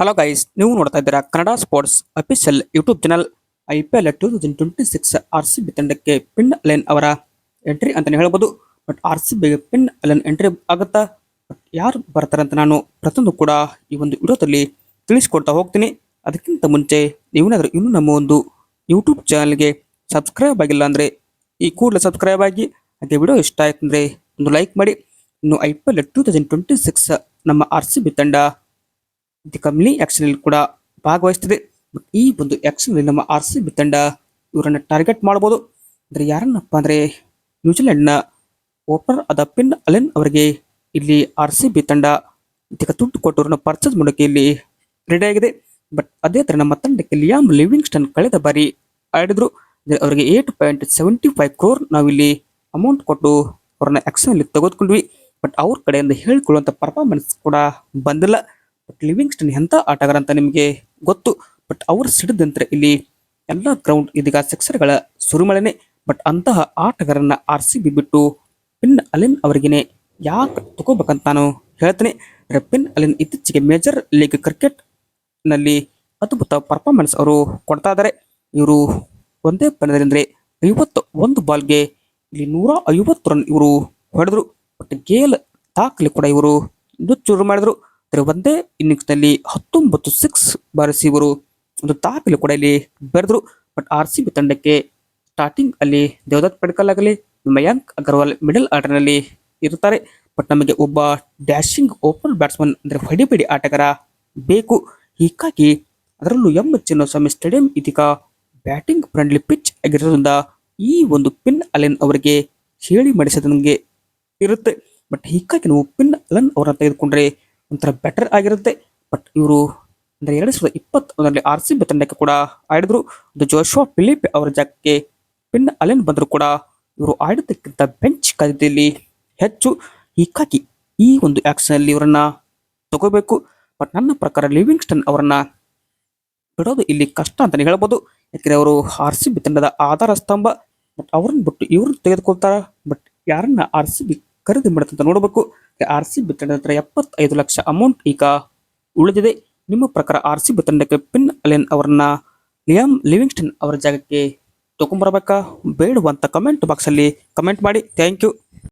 Hello guys ನೀವು ನೋಡ್ತಾ ಇದ್ದೀರಾ Kannada sports official YouTube channel I P L two thousand twenty six R C B ತಂಡಕ್ಕೆ Finn Allen ಅವರ entry ಅಂತಲೇ ಹೇಳ್ಬೋದು. ಬಟ್ ಆರ್ ಸಿ ಬಿಗೆ ಪಿನ್ ಅಲೆನ್ ಎಂಟ್ರಿ ಆಗುತ್ತಾ? ಬಟ್ ಯಾರು ಬರ್ತಾರೆ ಅಂತ ನಾನು ಪ್ರತಿಯೊಂದು ಕೂಡ ಈ ಒಂದು ವಿಡಿಯೋದಲ್ಲಿ ತಿಳಿಸ್ಕೊಡ್ತಾ ಹೋಗ್ತೀನಿ. ಅದಕ್ಕಿಂತ ಮುಂಚೆ ನೀವೇನಾದರೂ ಇನ್ನೂ ನಮ್ಮ ಒಂದು ಯೂಟ್ಯೂಬ್ ಚಾನಲ್ಗೆ ಸಬ್ಸ್ಕ್ರೈಬ್ ಆಗಿಲ್ಲ ಅಂದರೆ ಈ ಕೂಡಲೇ ಸಬ್ಸ್ಕ್ರೈಬ್ ಆಗಿ, ಹಾಗೆ ವಿಡಿಯೋ ಇಷ್ಟ ಆಯ್ತು ಅಂದರೆ ಒಂದು ಲೈಕ್ ಮಾಡಿ. ಇನ್ನು I P L two thousand twenty six ನಮ್ಮ ಆರ್ ಸಿ ಬಿ ತಂಡ ದಿ ಕಮ್ಲಿ ಆಕ್ಷನ್ ಅಲ್ಲಿ ಕೂಡ ಭಾಗವಹಿಸ್ತದೆ ಈ ಒಂದು ಆಕ್ಷನ್ ನಮ್ಮ ಆರ್ ಸಿ ಬಿ ತಂಡ ಇವರನ್ನ ಟಾರ್ಗೆಟ್ ಮಾಡಬಹುದು ಅಂದ್ರೆ ಯಾರನ್ನಪ್ಪ ಅಂದ್ರೆ ನ್ಯೂಜಿಲೆಂಡ್ನ ಓಪನರ್ ಆದ ಪಿನ್ ಅಲೆನ್ ಅವರಿಗೆ ಇಲ್ಲಿ ಆರ್ ಸಿ ಬಿ ತಂಡ ಇದಕ್ಕೆ ದುಡ್ಡು ಕೊಟ್ಟವರನ್ನ ಪರ್ಚೇಸ್ ಮಾಡೋಕೆ ಇಲ್ಲಿ ರೆಡಿ ಆಗಿದೆ. ಬಟ್ ಅದೇ ತರ ನಮ್ಮ ತಂಡಕ್ಕೆ ಲಿಯಾಮ್ ಲಿವಿಂಗ್ಸ್ಟನ್ ಕಳೆದ ಬಾರಿ ಆಡಿದ್ರು. ಅವರಿಗೆ eight point seventy five crore ನಾವಿಲ್ಲಿ ಅಮೌಂಟ್ ಕೊಟ್ಟು ಅವ್ರನ್ನ ಆಕ್ಷನ್ ಅಲ್ಲಿ ತೆಗೆದುಕೊಂಡ್ವಿ. ಬಟ್ ಅವ್ರ ಕಡೆಯಿಂದ ಹೇಳಿಕೊಳ್ಳುವಂತ ಪರ್ಫಾರ್ಮೆನ್ಸ್ ಕೂಡ ಬಂದಿಲ್ಲ. ಬಟ್ ಲಿವಿಂಗ್ಸ್ಟನ್ ಎಂಥ ಆಟಗಾರ ಅಂತ ನಿಮಗೆ ಗೊತ್ತು? ಬಟ್ ಅವರು ಸಿಡಿದಂತೆ ಇಲ್ಲಿ ಎಲ್ಲ ಗ್ರೌಂಡ್ ಇದೀಗ ಸಿಕ್ಸರ್ಗಳ ಸುರಿಮಳೆನೆ. ಬಟ್ ಅಂತಹ ಆಟಗಾರನ್ನ ಆರ್ ಸಿ ಬಿ ಬಿಟ್ಟು ಪಿನ್ ಅಲೆನ್ ಅವರಿಗೇನೆ ಯಾಕೆ ತಗೋಬೇಕಂತ ನಾನು ಹೇಳ್ತೇನೆ. ಅಂದ್ರೆ ಪಿನ್ ಅಲೆನ್ ಇತ್ತೀಚೆಗೆ ಮೇಜರ್ ಲೀಗ್ ಕ್ರಿಕೆಟ್ನಲ್ಲಿ ಅದ್ಭುತ ಪರ್ಫಾರ್ಮೆನ್ಸ್ ಅವರು ಕೊಡ್ತಾ ಇದ್ದಾರೆ ಇವರು ಒಂದೇ ಪಂದ್ಯದಲ್ಲಿ ಐವತ್ತು ಒಂದು ಬಾಲ್ಗೆ ಇಲ್ಲಿ ನೂರ ಐವತ್ತು ರನ್ ಇವರು ಹೊಡೆದ್ರು. ಬಟ್ ಗೇಲ್ ದಾಖಲೆ ಕೂಡ ಇವರು ನುಚ್ಚೂರು ಮಾಡಿದ್ರು. ಆದರೆ ಒಂದೇ ಇನ್ನಿಂಗ್ಸ್ನಲ್ಲಿ ಹತ್ತೊಂಬತ್ತು ಸಿಕ್ಸ್ ಬಾರಿಸಿ ಇವರು ಒಂದು ದಾಖಲೆ ಕೂಡ ಇಲ್ಲಿ ಬೆರೆದ್ರು. ಬಟ್ ಆರ್ ಸಿ ಬಿ ತಂಡಕ್ಕೆ ಸ್ಟಾರ್ಟಿಂಗ್ ಅಲ್ಲಿ ದೇವದತ್ ಪಡ್ಕಲ್ ಆಗಲಿ, ಮಯಾಂಕ್ ಅಗರ್ವಾಲ್ ಮಿಡಲ್ ಆರ್ಡರ್ನಲ್ಲಿ ಇರುತ್ತಾರೆ. ಬಟ್ ನಮಗೆ ಒಬ್ಬ ಡ್ಯಾಶಿಂಗ್ ಓಪನ್ ಬ್ಯಾಟ್ಸ್ಮನ್ ಅಂದ್ರೆ ಹೊಡಿಬೇಡಿ ಆಟಗಾರ ಬೇಕು. ಹೀಗಾಗಿ ಅದರಲ್ಲೂ ಎಂ ಚಿನ್ನಸ್ವಾಮಿ ಸ್ಟೇಡಿಯಂ ಇದೀಗ ಬ್ಯಾಟಿಂಗ್ ಫ್ರೆಂಡ್ಲಿ ಪಿಚ್ ಆಗಿರೋದ್ರಿಂದ ಈ ಒಂದು ಪಿನ್ ಅಲೆನ್ ಅವರಿಗೆ ಹೇಳಿ ಮಾಡಿಸಿದಂಗೆ ಇರುತ್ತೆ. ಬಟ್ ಹೀಗಾಗಿ ನಾವು ಪಿನ್ ಅಲನ್ ಅವರನ್ನು ತೆಗೆದುಕೊಂಡ್ರೆ ಒಂಥರ ಬೆಟರ್ ಆಗಿರುತ್ತೆ. ಬಟ್ ಇವರು ಅಂದರೆ ಎರಡು ಸಾವಿರದ ಇಪ್ಪತ್ತೊಂದರಲ್ಲಿ ಆರ್ ಸಿ ಬಿ ತಂಡಕ್ಕೆ ಕೂಡ ಆಡಿದ್ರು. ಒಂದು ಫಿಲಿಪ್ ಅವರ ಜಾಗಕ್ಕೆ ಪಿನ್ ಅಲೆನ್ ಬಂದರೂ ಕೂಡ ಇವರು ಆಡಿದ್ದಕ್ಕಿಂತ ಬೆಂಚ್ ಖರೀದಿಯಲ್ಲಿ ಹೆಚ್ಚು. ಹೀಗಾಗಿ ಈ ಒಂದು ಆ್ಯಕ್ಷನಲ್ಲಿ ಇವರನ್ನ ತಗೋಬೇಕು. ಬಟ್ ನನ್ನ ಪ್ರಕಾರ ಲಿವಿಂಗ್ಸ್ಟನ್ ಅವರನ್ನ ಬಿಡೋದು ಇಲ್ಲಿ ಕಷ್ಟ ಅಂತಲೇ ಹೇಳ್ಬೋದು. ಯಾಕೆಂದರೆ ಅವರು ಆರ್ ಸಿ ಬಿ ತಂಡದ ಆಧಾರ ಸ್ತಂಭ. ಬಟ್ ಅವ್ರನ್ನ ಬಿಟ್ಟು ಇವ್ರನ್ನ ತೆಗೆದುಕೊಳ್ತಾರ? ಬಟ್ ಯಾರನ್ನ ಆರ್ ಸಿ ಬಿ ಖರೀದಿ ಮಾಡುತ್ತೆ ಅಂತ ನೋಡಬೇಕು. ಆರ್ ಸಿ ಬಿ ತಂಡದ ಎಪ್ಪತ್ತೈದು ಲಕ್ಷ ಅಮೌಂಟ್ ಈಗ ಉಳಿದಿದೆ. ನಿಮ್ಮ ಪ್ರಕಾರ R C B Finn Allen ಅವರನ್ನ ಲಿಯಾಮ್ ಲಿವಿಂಗ್ಸ್ಟನ್ ಅವರ ಜಾಗಕ್ಕೆ ತಗೊಂಡ್ಬರ್ಬೇಕಾ? ಬೇಡವಂತ ಕಮೆಂಟ್ ಬಾಕ್ಸ್ ಅಲ್ಲಿ ಕಮೆಂಟ್ ಮಾಡಿ. Thank you